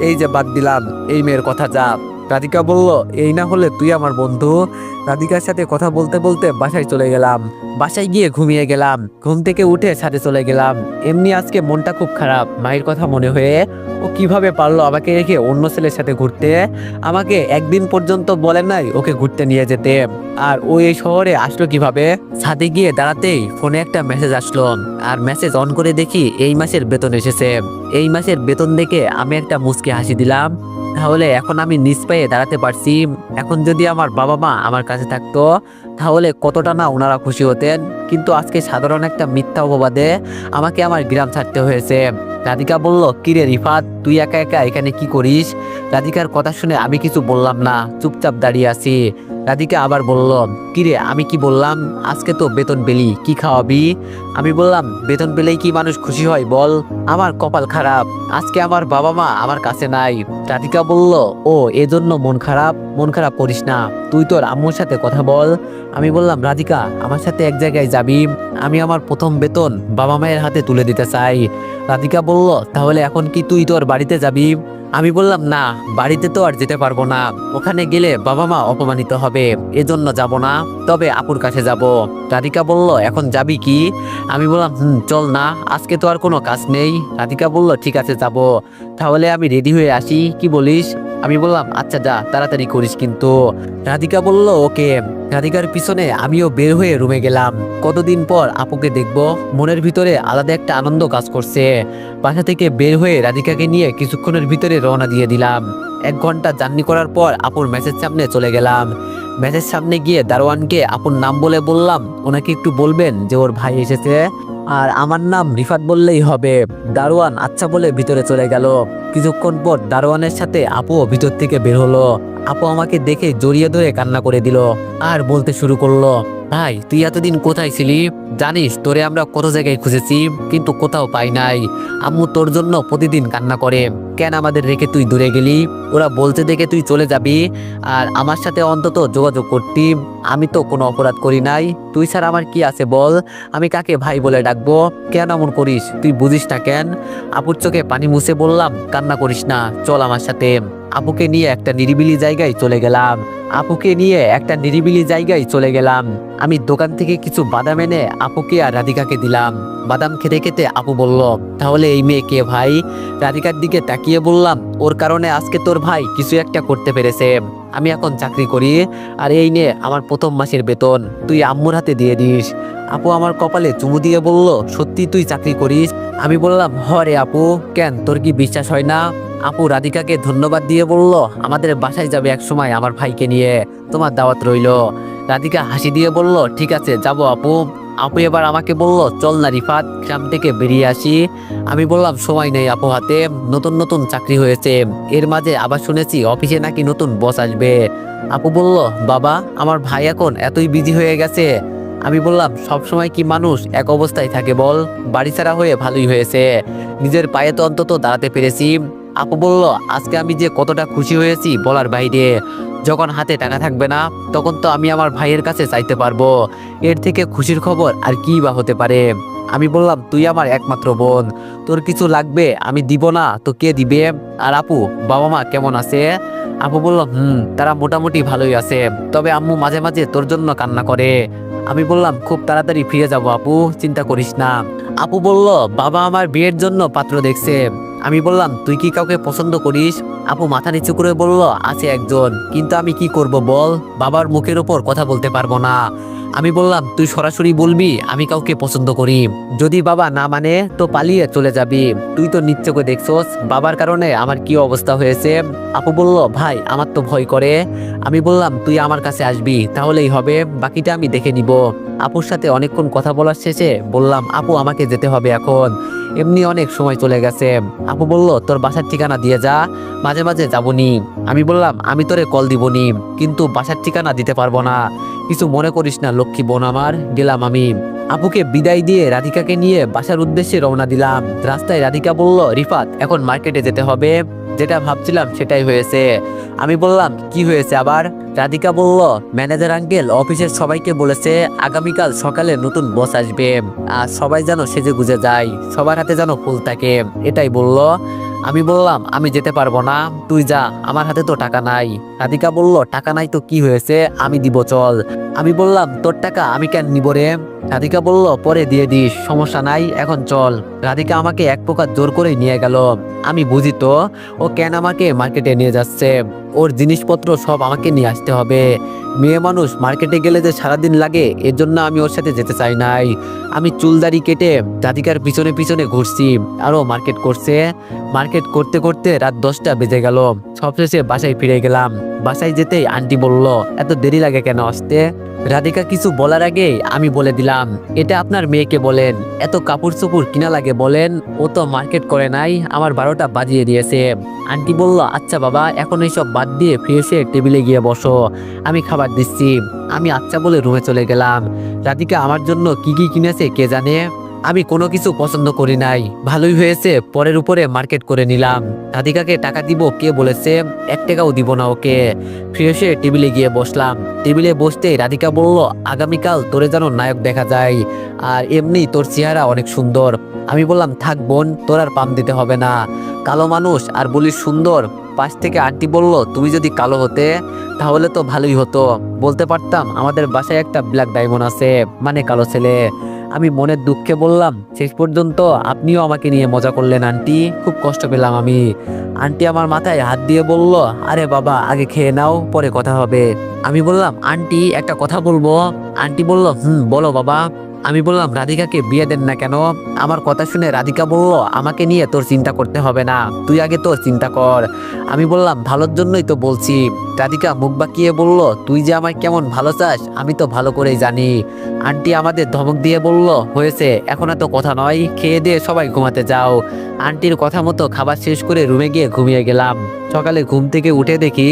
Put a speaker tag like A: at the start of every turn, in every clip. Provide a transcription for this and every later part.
A: এই যে বাদ দিলাম এই মেয়ের কথা যা। রাধিকা বলল, এই না হলে তুই আমার বন্ধু। রাধিকার সাথে কথা বলতে বলতে বাসায় চলে গেলাম। বাসায় গিয়ে ঘুমিয়ে গেলাম। ঘুম থেকে উঠে ছাদে চলে গেলাম। এমনি আজকে মনটা খুব খারাপ। মায়ের কথা মনে হয়ে, ও কীভাবে পারল আমাকে রেখে অন্য ছেলের সাথে ঘুরতে? আমাকে একদিন পর্যন্ত বলে নাই ওকে ঘুরতে নিয়ে যেতে। আর ও এই শহরে আসলো কীভাবে? ছাদে গিয়ে দাঁড়াতেই ফোনে একটা মেসেজ আসলো। আর মেসেজ অন করে দেখি এই মাসের বেতন এসেছে। এই মাসের বেতন দেখে আমি একটা মুচকি হাসি দিলাম। তাহলে এখন আমি নিজ পায়ে দাঁড়াতে পারছি। এখন যদি আমার বাবা মা আমার কাছে থাকতো, তাহলে কতটা না ওনারা খুশি হতেন। কিন্তু আজকে সাধারণ একটা মিথ্যা অপবাদে আমাকে আমার গ্রাম ছাড়তে হয়েছে। রাধিকা বলল, কিরে রিফাত, তুই একা একা এখানে কি করিস? রাধিকার কথা শুনে আমি কিছু বললাম না, চুপচাপ দাঁড়িয়ে আছি। রাধিকা আবার বলল, কিরে, আমি কি বললাম? আজকে তো বেতন পেলি, কি খাওয়াবি? আমি বললাম, বেতন পেলেই কি মানুষ খুশি হয় বল? আমার কপাল খারাপ, আজকে আমার বাবা মা আমার কাছে নাই। রাধিকা বলল, ও, এজন্য মন খারাপ? মন খারাপ করিস না, তুই তোর আম্মুর সাথে কথা বল। আমি বললাম, রাধিকা, আমার সাথে এক জায়গায় যাবি, আমি আমার প্রথম বেতন বাবা মায়ের হাতে তুলে দিতে চাই। রাধিকা বলল, তাহলে এখন কি তুই তোর বাড়িতে যাবি? আমি বললাম, না, বাড়িতে তো আর যেতে পারব না। ওখানে গেলে বাবা মা অপমানিত হবে। এজন্য যাব না। তবে আপুর কাছে যাব। রাধিকা বলল, এখন যাবি কি? আমি বললাম, হুম, চল না। আজকে তো আর কোনো কাজ নেই। রাধিকা বলল, ঠিক আছে, যাব। তাহলে আমি রেডি হয়ে আসি। কি বলিস? আমি বললাম আচ্ছা যা, তাড়াতাড়ি করিস। কিন্তু রাধিকা বলল, ওকে, রাধিকার পিছনে আমিও বের হয়ে রুমে গেলাম। কতদিন পর আপুকে দেখব? মনের ভিতরে আলাদা একটা আনন্দ কাজ করছে। বাসা থেকে বের হয়ে রাধিকাকে নিয়ে কিছুক্ষণের ভিতরে রওনা দিয়ে দিলাম। এক ঘণ্টা জার্নি করার পর আপুর ম্যাচের সামনে চলে গেলাম। ম্যাচের সামনে গিয়ে দারোয়ানকে আপুর নাম বলে বললাম, ওনাকে একটু বলবেন যে ওর ভাই এসেছে? আর আমার নাম রিফাত বললেই হবে। দারোয়ান আচ্ছা বলে ভিতরে চলে গেল। কিছুক্ষণ পর দারোয়ানের সাথে আপু ভিতর থেকে বের হলো। আপু আমাকে দেখে জড়িয়ে ধরে কান্না করে দিল আর বলতে শুরু করল, ভাই, তুই এতদিন কোথায় ছিলি? জানিস, তোরে আমরা কত জায়গায় খুঁজেছি, কিন্তু কোথাও পাই নাই। আম্মু তোর জন্য প্রতিদিন কান্না করে। কেন আমাদের রেখে তুই দূরে গেলি? ওরা বলতে দেখে তুই চলে যাবি। আর আমার সাথে অন্তত যোগাযোগ করতি। আমি তো কোনো অপরাধ করি নাই। তুই ছাড়া আমার কি আছে বল? আমি কাকে ভাই বলে ডাকবো? কেন এমন করিস? তুই বুঝিস না কেন? আপুর চোখে পানি মুছে বললাম, কান্না করিস না। চল আমার সাথে। আপুকে নিয়ে একটা নিরিবিলি জায়গায় চলে গেলাম। আপুকে নিয়ে একটা নিরিবিলি জায়গায় চলে গেলাম। আমি দোকান থেকে কিছু বাদাম এনে আপুকে আর রাধিকাকে দিলাম। বাদাম খেতে খেতে আপু বলল, তাহলে এই মেয়ে কে ভাই? রাধিকার দিকে তাকিয়ে বললাম, ওর কারণে আজকে তোর ভাই কিছু একটা করতে পেরেছে। আমি এখন চাকরি করি, আর এই নে আমার প্রথম মাসের বেতন, তুই আম্মুর হাতে দিয়ে দিস। আপু আমার কপালে চুমু দিয়ে বলল, সত্যি তুই চাকরি করিস? আমি বললাম, হ রে আপু, কেন তোর কি বিশ্বাস হয় না? আপু রাধিকাকে ধন্যবাদ দিয়ে বলল, আমাদের বাসায় যাবে এক সময় আমার ভাইকে নিয়ে, তোমার দাওয়াত রইল। রাধিকা হাসি দিয়ে বলল, ঠিক আছে, যাব আপু। আপু এবার আমাকে বলল, চল না রিফাত, গ্রাম থেকে বেরিয়ে আসি। আমি বললাম, সময় নেই আপু হাতে, নতুন নতুন চাকরি হয়েছে। এর মাঝে আবার শুনেছি অফিসে নাকি নতুন বস আসবে। আপু বলল, বাবা, আমার ভাই এখন এতই বিজি হয়ে গেছে। আমি বললাম, সব সময় কি মানুষ এক অবস্থায় থাকে বল? বাড়ি ছাড়া হয়ে ভালোই হয়েছে। নিজের পায়ে তো অন্তত দাঁড়াতে পেরেছি। আপু বলল, আজকে আমি যে কতটা খুশি হয়েছি বলার বাইরে। যখন হাতে টাকা থাকবে না, তখন তো আমি আমার ভাইয়ের কাছে চাইতে পারব। এর থেকে খুশির খবর আর কি বা হতে পারে? আমি বললাম, তুই আমার একমাত্র বোন। তোর কিছু লাগবে আমি দিব না, তো কে দিবে? আর আপু, বাবা মা কেমন আছে? আপু বলল, হুম, তারা মোটামুটি ভালোই আছে। তবে আম্মু মাঝে মাঝে তোর জন্য কান্না করে। আমি বললাম, খুব তাড়াতাড়ি ফিরে যাব আপু, চিন্তা করিস না। আপু বলল, বাবা আমার বিয়ের জন্য পাত্র দেখছে। আমি বললাম, তুই কি কাউকে পছন্দ করিস? আপু মাথা নিচু করে বলল, আছে একজন। কিন্তু আমি কি করব বল? বাবার মুখের ওপর কথা বলতে পারব না। আমি বললাম, তুই সরাসরি বলবি, আমি কাউকে পছন্দ করি। যদি বাবা না মানে তো পালিয়ে চলে যাবি। তুই তো নিশ্চয়ই দেখছোস, বাবার কারণে আমার কি অবস্থা হয়েছে? আপু বলল, ভাই, আমার তো ভয় করে। আমি বললাম, তুই আমার কাছে আসবি, তাহলেই হবে, বাকিটা আমি দেখে নিব। আপুর সাথে অনেকক্ষণ কথা বলার শেষে বললাম, আপু, আমাকে যেতে হবে এখন। এমনি অনেক সময় চলে গেছে। আপু বলল, তোর বাসার ঠিকানা দিয়ে যা, মাঝে মাঝে যাবনি। আমি বললাম, আমি তোরে কল দিবনি, কিন্তু বাসার ঠিকানা দিতে পারব না। কিছু মনে করিস না, লক্ষ্মী বোন আমার, গেলাম আমি। আপুকে বিদায় দিয়ে রাধিকাকে নিয়ে বাসার উদ্দেশ্যে রওনা দিলাম। রাস্তায় রাধিকা বলল, রিফাত, এখন মার্কেটে যেতে হবে। যেটা ভাবছিলাম সেটাই হয়েছে। আমি বললাম, কি হয়েছে আবার? রাধিকা বলল, ম্যানেজার আঙ্কেল, অফিসের সবাইকে বলেছে আগামীকাল সকালে নতুন বস আসবে। আর সবাই যেন সেজে গুজে যায়, সবার হাতে যেন ফুল থাকে। এটাই বলল। আমি বললাম, আমি যেতে পারব না, তুই যা, আমার হাতে তো টাকা নাই। রাধিকা বলল, টাকা নাই তো কি হয়েছে? আমি দিব, চল। আমি বললাম, তোর টাকা আমি কেন নিব রে? রাধিকা বলল, পরে দিয়ে দিস, সমস্যা নাই, এখন চল। রাধিকা আমাকে এক প্রকার জোর করে নিয়ে গেল। আমি বুঝি তো, ও কেন আমাকে মার্কেটে নিয়ে যাচ্ছে? ওর জিনিসপত্র সব আমাকে নিয়ে আসতে হবে। মেয়ে মানুষ, মার্কেটে গেলে যে সারাদিন লাগে এর জন্য আমি ওর সাথে যেতে চাই নাই। আমি চুলদারি কেটে রাধিকার পিছনে পিছনে ঘুরছি, আরও মার্কেট করছে। মার্কেট করতে করতে রাত দশটা বেজে গেল। সবশেষে বাসায় ফিরে গেলাম। বাসায় যেতেই আন্টি বলল, এত দেরি লাগে কেন আসতে? রাধিকা কিছু বলার আগে আমি বলে দিলাম, এটা আপনার মেয়েকে বলেন। এত কাপড় চোপড় কিনা লাগে বলেন, ও তো মার্কেট করে নাই, আমার বারোটা বাজিয়ে দিয়েছে। আন্টি বলল আচ্ছা বাবা, এখন এইসব বাদ দিয়ে ফ্রেশে টেবিলে গিয়ে বসো, আমি খাবার দিচ্ছি। আমি আচ্ছা বলে রুমে চলে গেলাম। রাধিকা আমার জন্য কি কি কিনেছে কে জানে? আমি কোনো কিছু পছন্দ করি নাই। ভালোই হয়েছে, পরের উপরে মার্কেট করে নিলাম। রাধিকাকে টাকা দিব, কে বলেছে, এক টাকাও দিব না ওকে। ফ্রেশে টেবিলে গিয়ে বসলাম। টেবিলে বসতে রাধিকা বলল, আগামীকাল তোরে যেন নায়ক দেখা যায়। আর এমনি তোর চেহারা অনেক সুন্দর। আমি বললাম, থাক বোন, তোর আর পাম দিতে হবে না। কালো মানুষ আর বলিস সুন্দর। পাশ থেকে আন্টি বলল, তুমি যদি কালো হতে, তাহলে তো ভালোই হতো। বলতে পারতাম, আমাদের বাসায় একটা ব্ল্যাক ডায়মন্ড আছে মানে কালো ছেলে। আমি মনের দুঃখে বললাম, শেষ পর্যন্ত আপনিও আমাকে নিয়ে মজা করলেন, আন্টি। খুব কষ্ট পেলাম আমি। আন্টি আমার মাথায় হাত দিয়ে বলল, আরে বাবা, আগে খেয়ে নাও, পরে কথা হবে। আমি বললাম, আন্টি, একটা কথা বলব। আন্টি বলল, হুম, বলো বাবা। আমি বললাম, রাধিকাকে বিয়ে দেন না কেন? আমার কথা শুনে রাধিকা বলল, আমাকে নিয়ে তোর চিন্তা করতে হবে না, তুই আগে তোর চিন্তা কর। আমি বললাম, ভালোর জন্যই তো বলছি। রাধিকা মুখ বাঁকিয়ে বলল, তুই যে আমায় কেমন ভালো চাস, আমি তো ভালো করেই জানি। আন্টি আমাদের ধমক দিয়ে বলল, হয়েছে, এখন এত কথা নয়, খেয়ে দিয়ে সবাই ঘুমাতে যাও। আন্টির কথা মতো খাবার শেষ করে রুমে গিয়ে ঘুমিয়ে গেলাম। সকালে ঘুম থেকে উঠে দেখি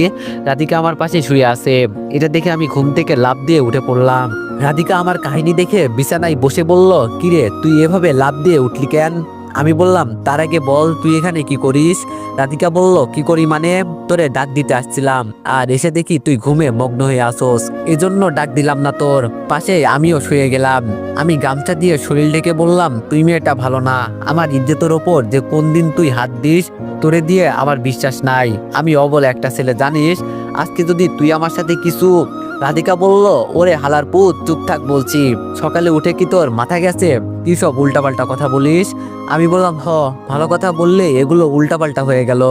A: রাধিকা আমার পাশে শুয়ে আছে। এটা দেখে আমি ঘুম থেকে লাভ দিয়ে উঠে পড়লাম। রাধিকা আমার কাহিনী দেখে বিছানায় বসে বলল, কিরে, তুই এভাবে লাভ দিয়ে উঠলি কেন? আমি বললাম, তার আগে বল, তুই এখানে কি করিস? রাধিকা বলল, কি করি মানে? তোরে ডাক দিতে আসছিলাম, আর এসে দেখি তুই ঘুমে মগ্ন হয়ে আসোস। এজন্য ডাক দিলাম না তোর। পাশে আমিও শুয়ে গেলাম। আমি গামছা দিয়ে শরীর ডেকে বললাম, তুই মেয়েটা ভালো না। আমার ইজ্জতের ওপর যে কোন দিন তুই হাত দিস, তোরে দিয়ে আমার বিশ্বাস নাই। আমি অবল একটা ছেলে, জানিস? আজকে যদি তুই আমার সাথে কিছু রাধিকা বলল, ওরে হালার পুত, চুপ বলছি। সকালে উঠে কি তোর মাথা গেছে? কি সব উল্টাপাল্টা কথা বলিস? আমি বললাম, হ, ভালো কথা বললে এগুলো উল্টাপাল্টা হয়ে গেল।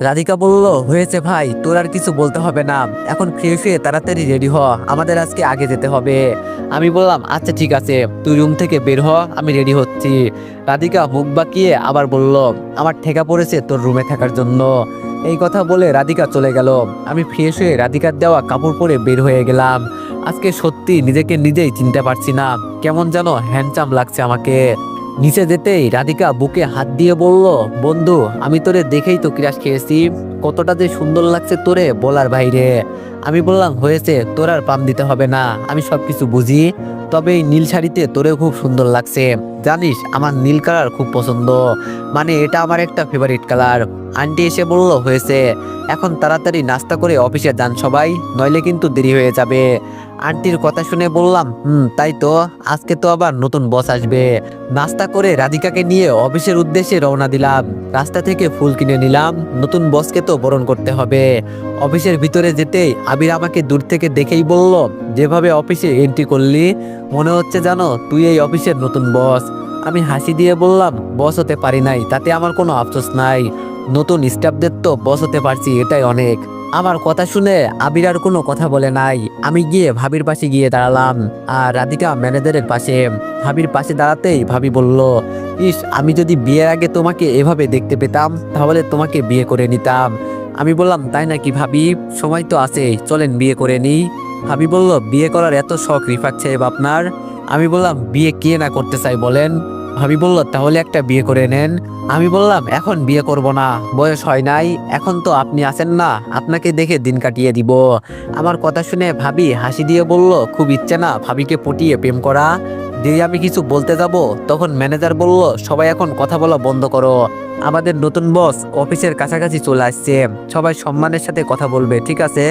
A: রাধিকা বলল, হয়েছে ভাই, তোর আর কিছু বলতে হবে না। এখন ফ্রেশ হয়ে তাড়াতাড়ি রেডি হ, আমাদের আজকে আগে যেতে হবে। আমি বললাম আচ্ছা ঠিক আছে, তুই রুম থেকে বের হ, আমি রেডি হচ্ছি। রাধিকা মুখ বাঁকিয়ে আবার বলল, আমার ঠেকা পড়েছে তোর রুমে থাকার জন্য। এই কথা বলে রাধিকা চলে গেল। আমি ফ্রেশ হয়ে রাধিকার দেওয়া কাপড় পরে বের হয়ে গেলাম। আজকে সত্যি নিজেকে নিজেই চিনতে পারছি না। কেমন যেন হ্যান্ডসাম লাগছে আমাকে। নিচে যেতেই রাধিকা বুকে হাত দিয়ে বলল, বন্ধু, আমি তোরে দেখেই তো ক্রাশ খেয়েছি। কতটা যে সুন্দর লাগছে তোরে বলার বাইরে। আমি বললাম, হয়েছে, তোর আর পাম দিতে হবে না। আমি সবকিছু বুঝি। তবে এই নীল শাড়িতে তোরে খুব সুন্দর লাগছে। জানিস, আমার নীল কালার খুব পছন্দ। মানে এটা আমার একটা ফেভারিট কালার। আন্টি এসে বলল, হয়েছে। এখন তাড়াতাড়ি নাস্তা করে অফিসে যান সবাই। নইলে কিন্তু দেরি হয়ে যাবে। আন্টির কথা শুনে বললাম, হুম, তাই তো, আজকে তো আবার নতুন বস আসবে। নাস্তা করে রাধিকাকে নিয়ে অফিসের উদ্দেশ্যে রওনা দিলাম। রাস্তা থেকে ফুল কিনে নিলাম। নতুন বসকে তো বরণ করতে হবে। অফিসের ভিতরে যেতেই আবির আমাকে দূর থেকে দেখেই বলল, যেভাবে অফিসে এন্ট্রি করলি, মনে হচ্ছে জানো, তুই এই অফিসের নতুন বস আমি হাসি দিয়ে বললাম বস হতে পারি নাই, তাতে আমার কোনো আফসোস নাই। নতুন স্টাফদের তো বস হতে পারছি, এটাই অনেক। আমার কথা শুনে আবির আর কোনো কথা বলে নাই। আমি গিয়ে ভাবির পাশে গিয়ে দাঁড়ালাম আর রাধিকা ম্যানেজারের পাশে। ভাবির পাশে দাঁড়াতেই ভাবি বলল, ইস, আমি যদি বিয়ের আগে তোমাকে এভাবে দেখতে পেতাম, তাহলে তোমাকে বিয়ে করে নিতাম। আমি বললাম, তাই নাকি ভাবি? সময় তো আছে, চলেন বিয়ে করে নিই। ভাবি বলল, বিয়ে করার এত শখ রিফাত সাহেব আপনার? আমি বললাম, বিয়ে কে না করতে চাই বলেন? ভাবি বলল, তাহলে একটা বিয়ে করে নেন। আমি বললাম, এখন বিয়ে করব না, বয়স হয় নাই, এখন তো আপনি আছেন না, আপনাকে দেখে দিন কাটিয়ে দিব। আমার কথা শুনে ভাবি হাসি দিয়ে বলল, খুব ইচ্ছে না ভাবিকে পটিয়ে প্রেম করা। যেই আমি কিছু বলতে যাব, তখন ম্যানেজার বলল, সবাই এখন কথা বলা বন্ধ করো। আমাদের নতুন বস অফিসের কাছাকাছি চলে আসছে। সবাই সম্মানের সাথে কথা বলবে, ঠিক আছে?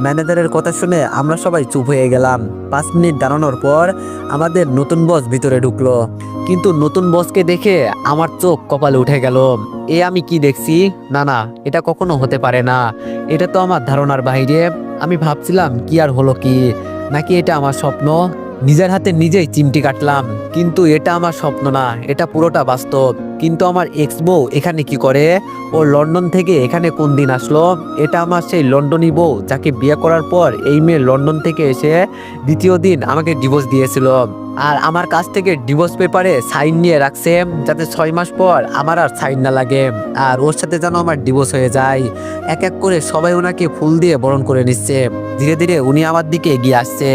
A: ম্যানেজারের কথা শুনে আমরা সবাই চুপ হয়ে গেলাম। পাঁচ মিনিট দাঁড়ানোর পর আমাদের নতুন বস ভিতরে ঢুকলো। কিন্তু নতুন বসকে দেখে আমার চোখ কপালে উঠে গেল। এ আমি কি দেখছি? না না, এটা কখনো হতে পারে না। এটা তো আমার ধারণার বাইরে। আমি ভাবছিলাম কি আর হলো কি? নাকি এটা আমার স্বপ্ন? নিজের হাতে নিজেই চিমটি কাটলাম। কিন্তু এটা আমার স্বপ্ন না, এটা পুরোটা বাস্তব। কিন্তু আমার এক্স বউ এখানে কি করে? ও লন্ডন থেকে এখানে কোন দিন আসলো? এটা আমার সেই লন্ডনই বউ যাকে বিয়ে করার পর এই মেয়ে লন্ডন থেকে এসে দ্বিতীয় দিন আমাকে ডিভোর্স দিয়েছিল। আর আমার কাছ থেকে ডিভোর্স পেপারে সাইন নিয়ে রাখছে, যাতে ছয় মাস পর আমার আর সাইন না লাগে। আর ওর সাথে যেন আমার ডিভোর্স হয়ে যায়। এক এক করে সবাই ওনাকে ফুল দিয়ে বরণ করে নিচ্ছে। ধীরে ধীরে উনি আমার দিকে এগিয়ে আসছে।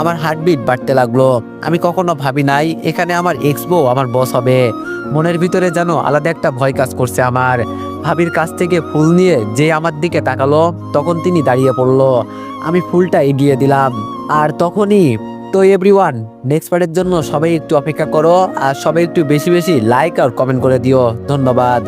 A: আমার হার্টবিট বাড়তে লাগল। আমি কখনো ভাবি নাই, এখানে আমার এক্স বউ আমার বস হবে। মনের ভিতরে যেন আলাদা একটা ভয় কাজ করছে আমার। ভাবির কাছ থেকে ফুল নিয়ে যে আমার দিকে তাকালো, তখন তিনি দাঁড়িয়ে পড়ল। আমি ফুলটা এগিয়ে দিলাম। আর তখনই, তো এভরিওয়ান নেক্সট পার্টের জন্য সবাই একটু অপেক্ষা করো, আর সবাই একটু বেশি বেশি লাইক আর কমেন্ট করে দিও। ধন্যবাদ।